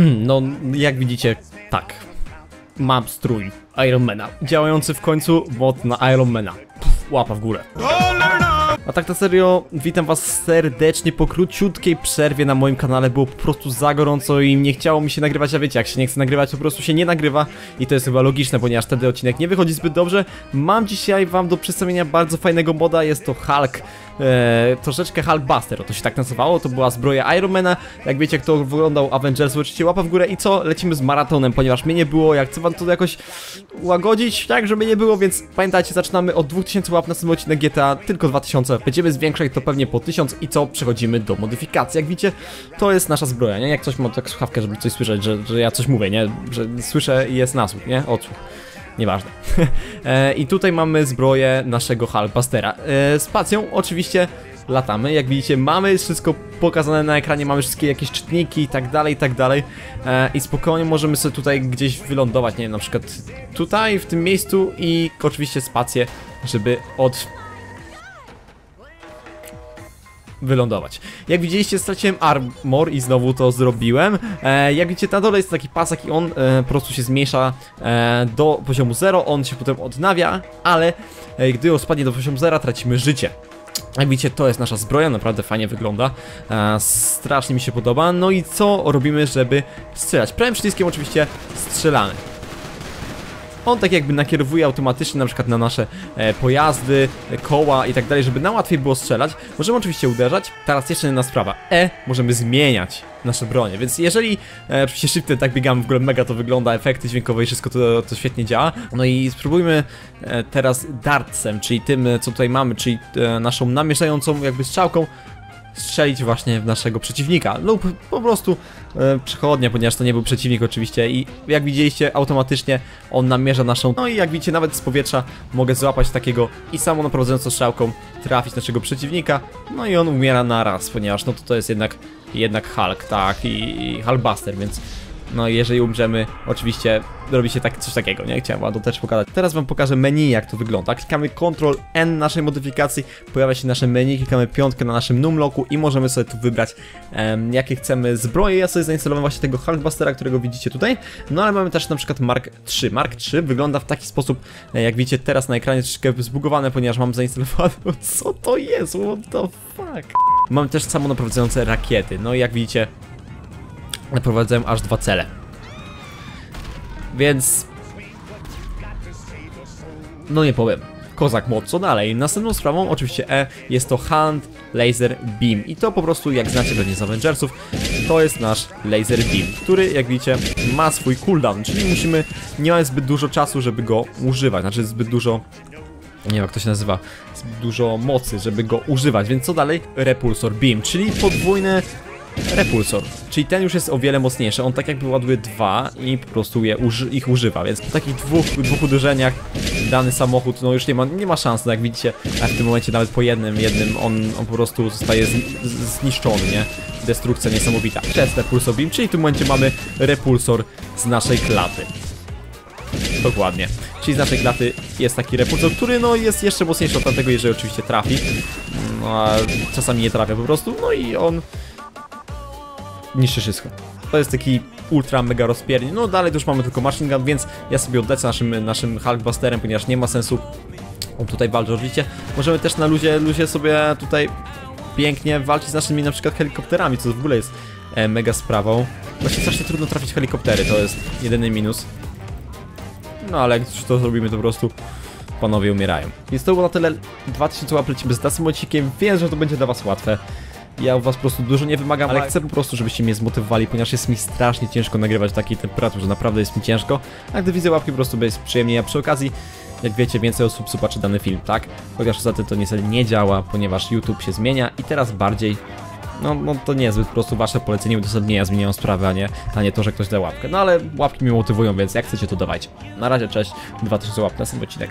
No, jak widzicie, tak. Mam strój Ironmana. Działający w końcu mod na Ironmana. Łapa w górę. A tak na serio, witam was serdecznie po króciutkiej przerwie na moim kanale, było po prostu za gorąco i nie chciało mi się nagrywać, a wiecie, jak się nie chce nagrywać, to po prostu się nie nagrywa i to jest chyba logiczne, ponieważ wtedy odcinek nie wychodzi zbyt dobrze. Mam dzisiaj wam do przedstawienia bardzo fajnego moda, jest to Hulk, e, troszeczkę Hulkbuster, to się tak nazywało, to była zbroja Ironmana, jak wiecie, kto oglądał Avengers, oczywiście łapa w górę. I co, lecimy z maratonem, ponieważ mnie nie było, jak chcę wam to jakoś łagodzić, tak, żeby nie było, więc pamiętajcie, zaczynamy od 2000 łap na tym odcinek GTA, tylko 2000, będziemy zwiększać to pewnie po 1000 i co, przechodzimy do modyfikacji, jak widzicie, to jest nasza zbroja, nie, jak coś mam tak słuchawkę, żeby coś słyszeć, że, że ja coś mówię, nie, że słyszę i jest nasłuch, nie, odsłuch. Nieważne. e, I tutaj mamy zbroję naszego Hulkbustera. E, spacją oczywiście latamy. Jak widzicie, mamy wszystko pokazane na ekranie, mamy wszystkie jakieś czytniki i tak dalej, i tak dalej. E, I spokojnie możemy sobie tutaj gdzieś wylądować, nie wiem, na przykład tutaj, w tym miejscu i oczywiście spację, żeby od wylądować. Jak widzieliście, straciłem armor i znowu to zrobiłem. E, jak widzicie, na dole jest taki pasak i on e, po prostu się zmniejsza e, do poziomu 0, on się potem odnawia, ale e, gdy on spadnie do poziomu 0, tracimy życie. Jak widzicie, to jest nasza zbroja, naprawdę fajnie wygląda, e, strasznie mi się podoba. No i co robimy, żeby strzelać? Prawym przyciskiem oczywiście strzelamy. On tak jakby nakierowuje automatycznie na przykład na nasze e, pojazdy, e, koła i tak dalej, żeby nam łatwiej było strzelać. Możemy oczywiście uderzać. Teraz jeszcze jedna sprawa. E możemy zmieniać nasze bronie, więc jeżeli e, oczywiście tak biegamy, w ogóle mega to wygląda, efekty dźwiękowe i wszystko to, to świetnie działa. No i spróbujmy e, teraz dartsem, czyli tym e, co tutaj mamy, czyli e, naszą namierzającą jakby strzałką strzelić właśnie w naszego przeciwnika lub po prostu e, przechodnia, ponieważ to nie był przeciwnik oczywiście i jak widzieliście automatycznie on namierza naszą, no i jak widzicie nawet z powietrza mogę złapać takiego i samo naprowadzającą strzałką trafić naszego przeciwnika, no i on umiera na raz, ponieważ no to to jest jednak jednak Hulk, tak, i, i Hulkbuster, więc no i jeżeli umrzemy, oczywiście robi się tak, coś takiego, nie? Chciałem wam to też pokazać. Teraz wam pokażę menu, jak to wygląda. Klikamy Ctrl N naszej modyfikacji, pojawia się nasze menu, klikamy piątkę na naszym numlocku i możemy sobie tu wybrać, jakie chcemy zbroje. Ja sobie zainstalowałem właśnie tego Hulkbustera, którego widzicie tutaj. No ale mamy też na przykład Mark 3. Mark 3 wygląda w taki sposób, e, jak widzicie teraz na ekranie, troszeczkę zbugowane, ponieważ mam zainstalowane... Co to jest? What the fuck? Mamy też samo naprowadzające rakiety. No i jak widzicie, naprowadzają aż dwa cele. Więc... No nie powiem. Kozak mod, co dalej? Następną sprawą, oczywiście E, jest to Hand Laser Beam. I to po prostu, jak znacie pewnie z Avengersów, to jest nasz Laser Beam, który, jak widzicie, ma swój cooldown, czyli musimy, nie mamy zbyt dużo czasu, żeby go używać, znaczy zbyt dużo nie wiem jak to się nazywa, zbyt dużo mocy, żeby go używać, więc co dalej? Repulsor Beam, czyli podwójny repulsor. Czyli ten już jest o wiele mocniejszy. On tak jakby ładuje dwa i po prostu je, uży, ich używa, więc po takich dwóch, dwóch uderzeniach dany samochód no już nie ma, nie ma szans, no jak widzicie, a w tym momencie nawet po jednym, jednym on, on po prostu zostaje z, z, zniszczony, nie? Destrukcja niesamowita. Przez repulsor beam, czyli w tym momencie mamy repulsor z naszej klaty. Dokładnie. Czyli z naszej klaty jest taki repulsor, który no jest jeszcze mocniejszy od tamtego, jeżeli oczywiście trafi. No a czasami nie trafia po prostu, no i on niszczy wszystko. To jest taki ultra mega rozpiernie. No dalej to już mamy tylko machine gun, więc ja sobie odlecę naszym, naszym Hulkbusterem, ponieważ nie ma sensu on tutaj walczy oczywiście. Możemy też na luzie, luzie sobie tutaj pięknie walczyć z naszymi na przykład helikopterami, co w ogóle jest e, mega sprawą. Właśnie strasznie trudno trafić helikoptery, to jest jedyny minus. No ale jak to zrobimy, to po prostu panowie umierają. Więc to było na tyle. 2000 łap lecimy z naszym odcinkiem. Wiem, że to będzie dla was łatwe. Ja u was po prostu dużo nie wymagam, ale chcę po prostu, żebyście mnie zmotywowali, ponieważ jest mi strasznie ciężko nagrywać w takiej temperaturze, naprawdę jest mi ciężko. A gdy widzę łapki, po prostu jest przyjemniej, a przy okazji, jak wiecie, więcej osób zobaczy dany film, tak? Chociaż za to niestety nie działa, ponieważ YouTube się zmienia i teraz bardziej no, no to niezbyt po prostu wasze polecenie udostępnienia zmieniają sprawę, a nie, a nie to, że ktoś da łapkę. No ale łapki mnie motywują, więc jak chcecie to dawajcie. Na razie, cześć, 2000 łap na ten odcinek.